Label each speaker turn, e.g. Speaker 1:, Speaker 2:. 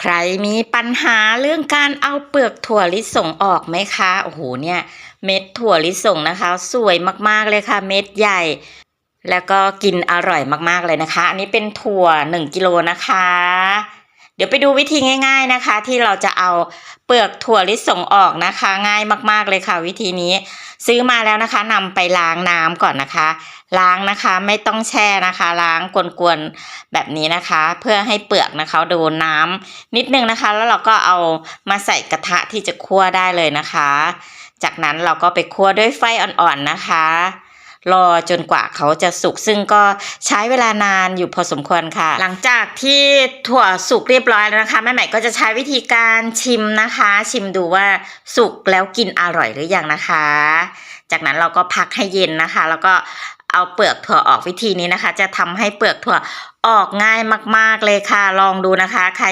Speaker 1: ใครมีปัญหาเรื่องการเอาเปลือกถั่วลิสงออกไหมคะ โอ้โหเนี่ย เม็ดถั่วลิสงนะคะ สวยมากๆเลยค่ะ เม็ดใหญ่ แล้วก็กินอร่อยมากๆเลยนะคะ อันนี้เป็นถั่ว 1กิโลนะคะ เดี๋ยวไปดูวิธีง่าย ๆนะคะ ที่เราจะเอาเปลือกถั่วลิสงออกนะคะ ง่ายมากๆเลยค่ะ วิธีนี้ ซื้อมาแล้วนะคะนำไปล้างน้ำก่อนนะคะ ล้างนะคะไม่ต้องแช่นะคะ ล้างกวนๆแบบนี้นะคะ เพื่อให้เปลือกนะคะโดนน้ำนิดนึงนะคะ แล้วเราก็เอามาใส่กระทะที่จะคั่วได้เลยนะคะ จากนั้นเราก็ไปคั่วด้วยไฟอ่อนๆนะคะ รอจนกว่าเขาจะสุกซึ่งก็ใช้เวลานานอยู่พอสมควรค่ะ หลังจากที่ถั่วสุกเรียบร้อยแล้วนะคะแม่ใหม่ก็จะใช้วิธีการชิมนะคะ ชิมดูว่าสุกแล้วกินอร่อยหรือยังนะคะ จากนั้นเราก็พักให้เย็นนะคะ แล้วก็เอาเปลือกถั่วออกวิธีนี้นะคะ จะทำให้เปลือกถั่วออกง่ายมาก ๆเลยค่ะ ลองดูนะคะใคร